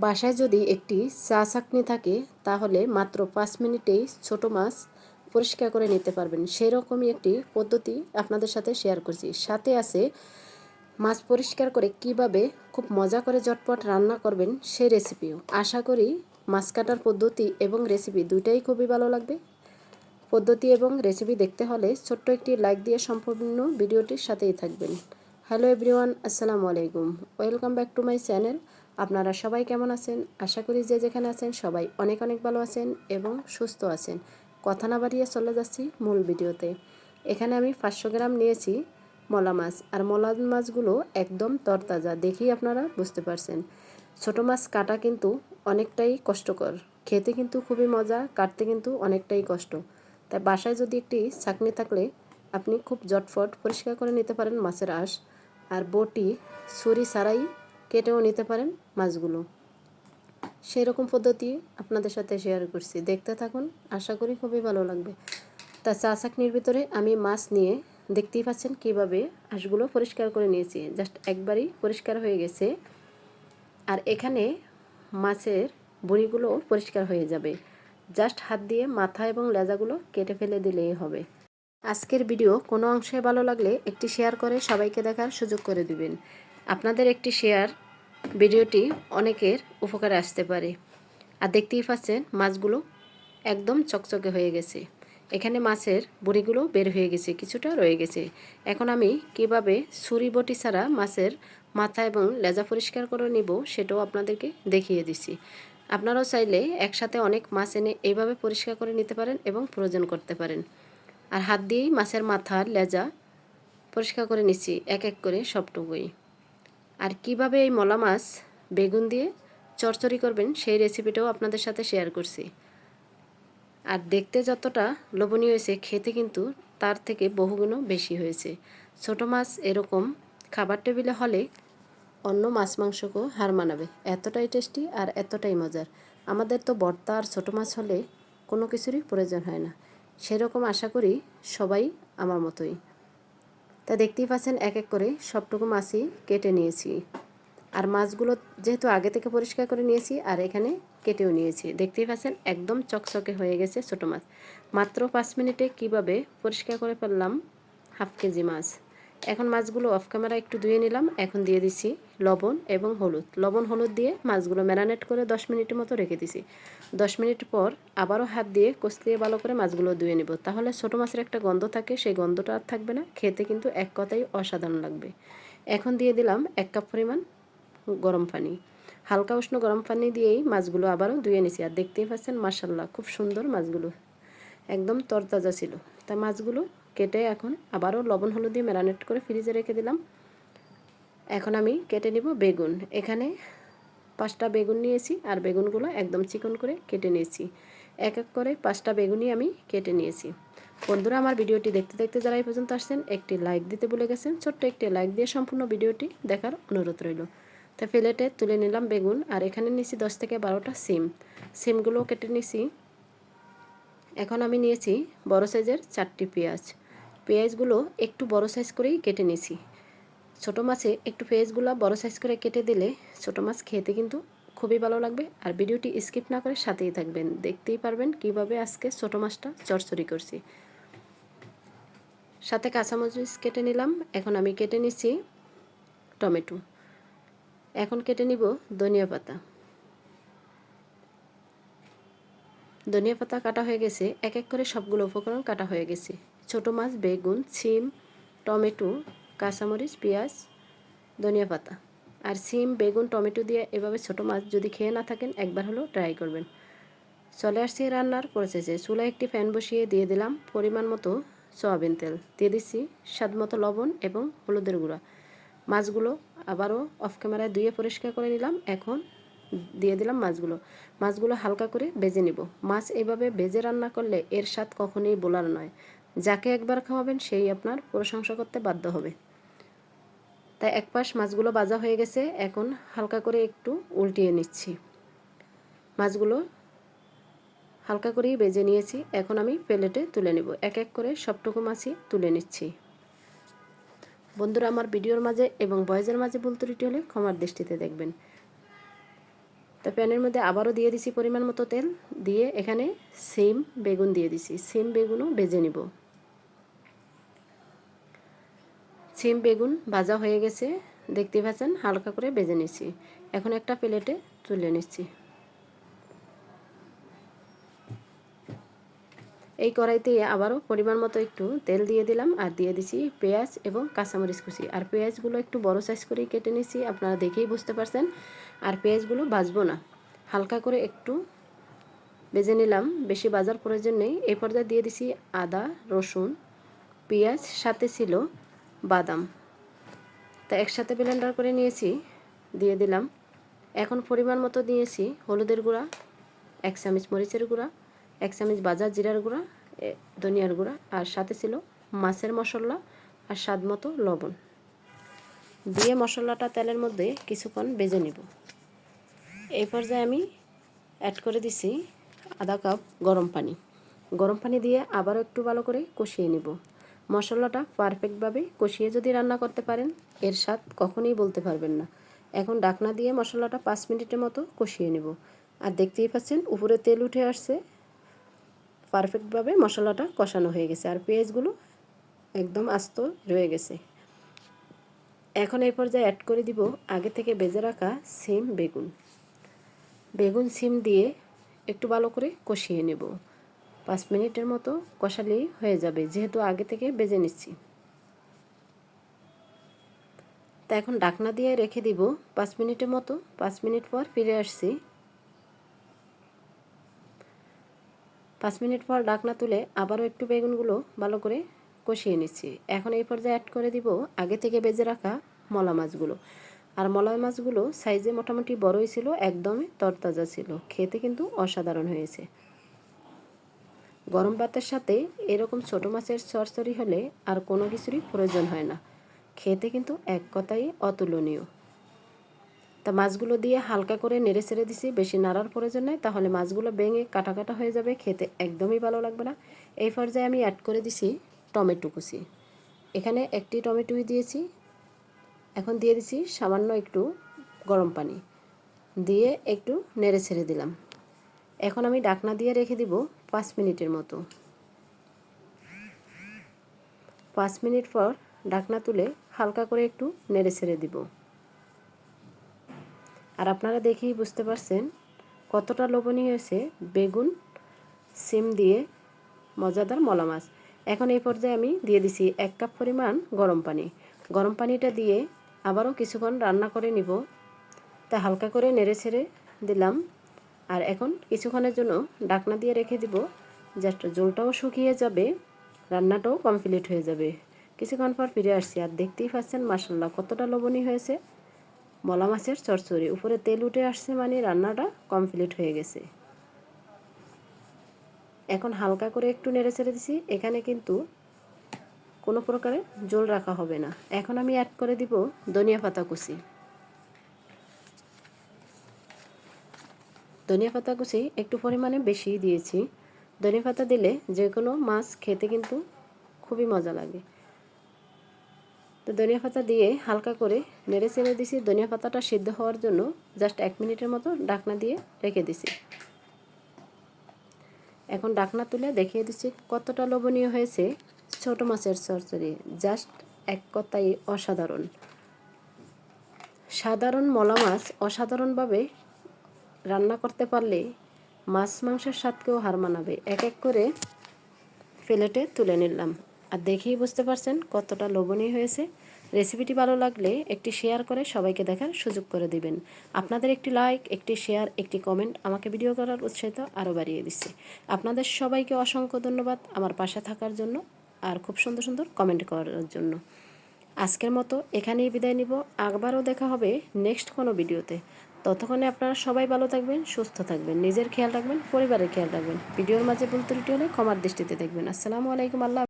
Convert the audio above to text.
বাসায় যদি একটি চা চাকনি থাকে, তাহলে মাত্র পাঁচ মিনিটেই ছোট মাছ পরিষ্কার করে নিতে পারবেন। সেরকমই একটি পদ্ধতি আপনাদের সাথে শেয়ার করছি। সাথে আছে মাছ পরিষ্কার করে কীভাবে খুব মজা করে ঝটপট রান্না করবেন সেই রেসিপিও। আশা করি মাছ কাটার পদ্ধতি এবং রেসিপি দুইটাই খুবই ভালো লাগবে। পদ্ধতি এবং রেসিপি দেখতে হলে ছোট্ট একটি লাইক দিয়ে সম্পূর্ণ ভিডিওটির সাথেই থাকবেন। হ্যালো এভরিওয়ান, আসসালামু আলাইকুম। Welcome back to my channel. আপনারা সবাই কেমন আছেন? আশা করি যে যেখানে আছেন সবাই অনেক অনেক ভালো আছেন এবং সুস্থ আছেন। কথা না বাড়িয়ে চলে যাচ্ছি মূল ভিডিওতে। এখানে আমি পাঁচশো গ্রাম নিয়েছি মলা মাছ। আর মলা মাছগুলো একদম তরতাজা, দেখেই আপনারা বুঝতে পারছেন। ছোট মাছ কাটা কিন্তু অনেকটাই কষ্টকর। খেতে কিন্তু খুবই মজা, কাটতে কিন্তু অনেকটাই কষ্ট। তাই বাসায় যদি একটি ছাকনি থাকলে আপনি খুব জটফট পরিষ্কার করে নিতে পারেন মাছের আঁশ। আর বটি, ছুরি ছাড়াই কেটেও নিতে পারেন মাছগুলো। সেই রকম পদ্ধতি আপনাদের সাথে শেয়ার করছি। দেখতে থাকুন, আশা করি খুবই ভালো লাগবে। তা চা চাকনির ভিতরে আমি মাছ নিয়ে দেখতেই পাচ্ছেন কীভাবে আঁশগুলো পরিষ্কার করে নিয়েছি। জাস্ট একবারই পরিষ্কার হয়ে গেছে। আর এখানে মাছের বড়িগুলো পরিষ্কার হয়ে যাবে। জাস্ট হাত দিয়ে মাথা এবং লেজাগুলো কেটে ফেলে দিলেই হবে। আজকের ভিডিও কোনো অংশে ভালো লাগলে একটি শেয়ার করে সবাইকে দেখার সুযোগ করে দিবেন। আপনাদের একটি শেয়ার ভিডিওটি অনেকের উপকারে আসতে পারে। আর দেখতেই পাচ্ছেন, মাছগুলো একদম চকচকে হয়ে গেছে। এখানে মাছের বড়িগুলো বের হয়ে গেছে, কিছুটা রয়ে গেছে। এখন আমি কীভাবে ছুরি বটি ছাড়া মাছের মাথা এবং লেজা পরিষ্কার করে নিব সেটাও আপনাদেরকে দেখিয়ে দিচ্ছি। আপনারাও চাইলে একসাথে অনেক মাছ এনে এইভাবে পরিষ্কার করে নিতে পারেন এবং প্রয়োজন করতে পারেন। আর হাত দিয়েই মাছের মাথার লেজা পরিষ্কার করে নিচ্ছি, এক এক করে সবটুকুই। আর কীভাবে এই মলা মাছ বেগুন দিয়ে চরচরি করবেন সেই রেসিপিটাও আপনাদের সাথে শেয়ার করছি। আর দেখতে যতটা লোভনীয় হয়েছে, খেতে কিন্তু তার থেকে বহুগুণও বেশি হয়েছে। ছোট মাছ এরকম খাবার টেবিলে হলে অন্য মাছ মাংসকেও হার মানাবে। এতটাই টেস্টি আর এতটাই মজার। আমাদের তো বর্তা আর ছোটো মাছ হলে কোনো কিছুরই প্রয়োজন হয় না। সেরকম আশা করি সবাই আমার মতোই। তা দেখতেই পাচ্ছেন এক এক করে সবটুকু মাছই কেটে নিয়েছি। আর মাছগুলো যেহেতু আগে থেকে পরিষ্কার করে নিয়েছি, আর এখানে কেটেও নিয়েছি। দেখতেই পাচ্ছেন একদম চকচকে হয়ে গেছে ছোটো মাছ। মাত্র পাঁচ মিনিটে কীভাবে পরিষ্কার করে ফেললাম হাফ কেজি মাছ। এখন মাছগুলো অফ ক্যামেরা একটু ধুয়ে নিলাম। এখন দিয়ে দিচ্ছি লবণ এবং হলুদ। লবণ, হলুদ দিয়ে মাছগুলো ম্যারানেট করে দশ মিনিটের মতো রেখে দিছি। দশ মিনিট পর আবারও হাত দিয়ে কষলিয়ে ভালো করে মাছগুলো ধুয়ে নেব। তাহলে ছোটো মাছের একটা গন্ধ থাকে, সেই গন্ধটা আর থাকবে না। খেতে কিন্তু এক কথাই অসাধারণ লাগবে। এখন দিয়ে দিলাম এক কাপ পরিমাণ গরম পানি। হালকা উষ্ণ গরম পানি দিয়েই মাছগুলো আবারও ধুয়ে নিছি। আর দেখতেই পাচ্ছেন মাসাল্লাহ খুব সুন্দর মাছগুলো। একদম তরতাজা ছিল। তা মাছগুলো কেটে এখন আবারও লবণ, হলুদ দিয়ে ম্যারানেট করে ফ্রিজে রেখে দিলাম। এখন আমি কেটে নিব বেগুন। এখানে পাঁচটা বেগুন নিয়েছি আর বেগুনগুলো একদম চিকন করে কেটে নিয়েছি। এক এক করে পাঁচটা বেগুনই আমি কেটে নিয়েছি। বন্ধুরা, আমার ভিডিওটি দেখতে দেখতে যারা এই পর্যন্ত আসছেন, একটি লাইক দিতে ভুলে গেছেন, ছোট্ট একটি লাইক দিয়ে সম্পূর্ণ ভিডিওটি দেখার অনুরোধ রইল। তা প্লেটে তুলে নিলাম বেগুন আর এখানে নিয়েছি দশ থেকে বারোটা সিম। সিমগুলো কেটে নিয়েছি। এখন আমি নিয়েছি বড় সাইজের চারটি পেঁয়াজ। পেঁয়াজগুলো একটু বড় সাইজ করেই কেটে নিয়েছি ছোটো মাছে একটু পেঁয়াজগুলো বড় সাইজ করে কেটে দিলে ছোটো মাছ খেতে কিন্তু খুবই ভালো লাগবে। আর ভিডিওটি স্কিপ না করে সাথেই থাকবেন। দেখতেই পারবেন কীভাবে আজকে ছোটো মাছটা চরচরি করছি। সাথে কাঁচামরিচ কেটে নিলাম। এখন আমি কেটে নিচ্ছি টমেটো। এখন কেটে নিব ধনিয়া পাতা। ধনিয়া পাতা কাটা হয়ে গেছে। এক এক করে সবগুলো উপকরণ কাটা হয়ে গেছে। ছোট মাছ, বেগুন, সিম, টমেটো, কাঁচামরিচ, পেঁয়াজ, ধনিয়া পাতা। আর সিম, বেগুন, টমেটো দিয়ে এভাবে ছোট মাছ যদি খেয়ে না থাকেন, একবার হলেও ট্রাই করবেন। চলে আসছি রান্নার প্রসেসে চুলায় একটি ফ্যান বসিয়ে দিয়ে দিলাম পরিমাণ মতো সয়াবিন তেল। দিয়ে দিচ্ছি স্বাদ মতো লবণ এবং হলুদের গুঁড়া। মাছগুলো আবারও অফ ক্যামেরায় ধুয়ে পরিষ্কার করে নিলাম। এখন দিয়ে দিলাম মাছগুলো। মাছগুলো হালকা করে বেজে নিব। মাছ এভাবে বেজে রান্না করলে এর স্বাদ কখনোই বোলার নয়। যাকে একবার খাওয়াবেন, সেই আপনার প্রশংসা করতে বাধ্য হবে। তাই এক পাশ মাছগুলো বাজা হয়ে গেছে, এখন হালকা করে একটু উল্টিয়ে নিচ্ছি। মাছগুলো হালকা করেই বেজে নিয়েছি, এখন আমি প্লেটে তুলে নেব। এক এক করে সবটুকু মাছই তুলে নিচ্ছি। বন্ধুরা, আমার ভিডিওর মাঝে এবং বয়েজের মাঝে ভুল ত্রুটি হলে ক্ষমার দৃষ্টিতে দেখবেন। তো প্যানের মধ্যে আবারও দিয়ে দিছি পরিমাণ মতো তেল, দিয়ে এখানে সিম, বেগুন দিয়ে দিছি। সিম, বেগুনও ভেজে নিব। সিম বেগুন ভাজা হয়ে গেছে। দেখতে পাচ্ছেন, হালকা করে বেজে নিচ্ছি এখন একটা প্লেটে তুলে নিচ্ছি। এই কড়াইতে আবারও পরিমাণ মতো একটু তেল দিয়ে দিলাম আর দিয়ে দিছি পেঁয়াজ এবং কাঁচামরিচ কুচি। আর পেঁয়াজগুলো একটু বড় সাইজ করেই কেটে নিছি আপনারা দেখেই বুঝতে পারছেন। আর পেঁয়াজগুলো ভাজবো না। হালকা করে একটু বেজে নিলাম, বেশি বাজার প্রয়োজন নেই। এই পর্যায়ে দিয়ে দিছি আদা, রসুন, পেঁয়াজ, সাথে ছিল বাদাম। তা একসাথে ব্লেন্ডার করে নিয়েছি, দিয়ে দিলাম। এখন পরিমাণ মতো দিয়েছি হলুদের গুঁড়া, এক চামচ মরিচের গুঁড়া, এক চামচ বাজার জিরার গুঁড়া ধনিয়ার গুঁড়া, আর সাথে ছিল মাছের মশলা আর স্বাদ মতো লবণ। দিয়ে মশলাটা তেলের মধ্যে কিছুক্ষণ বেজে নিব। এই পর্যায়ে আমি অ্যাড করে দিছি আধা কাপ গরম পানি। গরম পানি দিয়ে আবারও একটু ভালো করে কষিয়ে নিব। মশলাটা পারফেক্টভাবে কষিয়ে যদি রান্না করতে পারেন, এর স্বাদ কখনোই বলতে পারবেন না। এখন ডাকনা দিয়ে মশলাটা পাঁচ মিনিটের মতো কষিয়ে নেব। আর দেখতেই পাচ্ছেন, উপরে তেল উঠে আসছে। পারফেক্টভাবে মশলাটা কষানো হয়ে গেছে আর পেঁয়াজগুলো একদম আস্ত রয়ে গেছে। এখন এই পর্যায়ে অ্যাড করে দিব, আগে থেকে বেজে রাখা সিম বেগুন। বেগুন সিম দিয়ে একটু ভালো করে কষিয়ে নেব। পাঁচ মিনিটের মতো কষালেই হয়ে যাবে, যেহেতু আগে থেকে বেজে নিচ্ছি। তা এখন ডাকনা দিয়ে রেখে দিব, পাঁচ মিনিটের মতো, পাঁচ মিনিট পর ফিরে আসছি। পাঁচ মিনিট পর ডাকনা তুলে আবারও একটু বেগুনগুলো ভালো করে কষিয়ে নিচ্ছি। এখন এই পর্যায়ে অ্যাড করে দিব আগে থেকে বেজে রাখা মলা মাছগুলো। আর মলা মাছগুলো সাইজে মোটামুটি বড়ই ছিল, একদমই তরতাজা ছিল, খেতে কিন্তু অসাধারণ হয়েছে। গরম ভাতের সাথে এরকম ছোট মাছের সরসরি হলে আর কোনো কিছুরই প্রয়োজন হয় না। খেতে কিন্তু এক কথাই অতুলনীয়। তা মাছগুলো দিয়ে হালকা করে নেড়ে ছেড়ে দিছি, বেশি নাড়ার প্রয়োজন নেই, তাহলে মাছগুলো ভেঙে কাটা কাটা হয়ে যাবে, খেতে একদমই ভালো লাগবে না। এই পর্যায়ে আমি অ্যাড করে দিছি টমেটো কুচি। এখানে একটি টমেটোই দিয়েছি। এখন দিয়ে দিছি সামান্য একটু গরম পানি। দিয়ে একটু নেড়ে ছেড়ে দিলাম। এখন আমি ডাকনা দিয়ে রেখে দিব। পাঁচ মিনিটের মতো। পাঁচ মিনিট পর ডাকনা তুলে হালকা করে একটু নেড়ে ছেড়ে দিব। আর আপনারা দেখেই বুঝতে পারছেন কতটা লোভনীয় হয়েছে বেগুন, সিম দিয়ে মজাদার মলা মাছ। এখন এই পর্যায়ে আমি দিয়ে দিছি এক কাপ পরিমাণ গরম পানি। গরম পানিটা দিয়ে আবারও কিছুক্ষণ রান্না করে নিব। তা হালকা করে নেড়ে ছেড়ে দিলাম। আর এখন কিছুক্ষণের জন্য ডাকনা দিয়ে রেখে দিব। জাস্ট জলটাও শুকিয়ে যাবে, রান্নাটাও কমপ্লিট হয়ে যাবে। কিছুক্ষণ পর ফিরে আসছি আর দেখতেই পাচ্ছেন মাসাল্লাহ কতটা লবণী হয়েছে। মলা মাছের চরচড়ি, উপরে তেল উঠে আসছে মানে রান্নাটা কমপ্লিট হয়ে গেছে। এখন হালকা করে একটু নেড়ে ছেড়ে দিছি, এখানে কিন্তু কোনো প্রকারে জল রাখা হবে না। এখন আমি অ্যাড করে দিব ধনিয়া পাতা কুচি। ধনিয়া পাতা কুচি একটু পরিমাণে বেশি দিয়েছি। ধনিয়া পাতা দিলে যে কোনো মাছ খেতে কিন্তু খুবই মজা লাগে। তো ধনিয়া পাতা দিয়ে হালকা করে নেড়ে চেড়ে দিছি। ধনিয়া পাতাটা সিদ্ধ হওয়ার জন্য জাস্ট এক মিনিটের মতো ডাকনা দিয়ে রেখে দিছি। এখন ডাকনা তুলে দেখিয়ে দিচ্ছি কতটা লোভনীয় হয়েছে ছোট মাছের চরচরি জাস্ট এক কথাই অসাধারণ। সাধারণ মলা মাছ অসাধারণভাবে রান্না করতে পারলে মাছ মাংসের স্বাদকেও হার মানাবে। এক এক করে প্লেটে তুলে নিলাম। আর দেখেই বুঝতে পারছেন কতটা লোভনীয় হয়েছে। রেসিপিটি ভালো লাগলে একটি শেয়ার করে সবাইকে দেখার সুযোগ করে দিবেন। আপনাদের একটি লাইক, একটি শেয়ার, একটি কমেন্ট আমাকে ভিডিও করার উৎসাহিত আরও বাড়িয়ে দিচ্ছে। আপনাদের সবাইকে অসংখ্য ধন্যবাদ আমার পাশে থাকার জন্য আর খুব সুন্দর সুন্দর কমেন্ট করার জন্য। আজকের মতো এখানেই বিদায় নিব। আবারও দেখা হবে নেক্সট কোনো ভিডিওতে। ততক্ষণে আপনারা সবাই ভালো থাকবেন, সুস্থ থাকবেন, নিজের খেয়াল রাখবেন, পরিবারের খেয়াল রাখবেন। ভিডিওর মাঝে ভুল ত্রুটি হলে ক্ষমার দৃষ্টিতে দেখবেন। আসসালামু আলাইকুম, আল্লাহ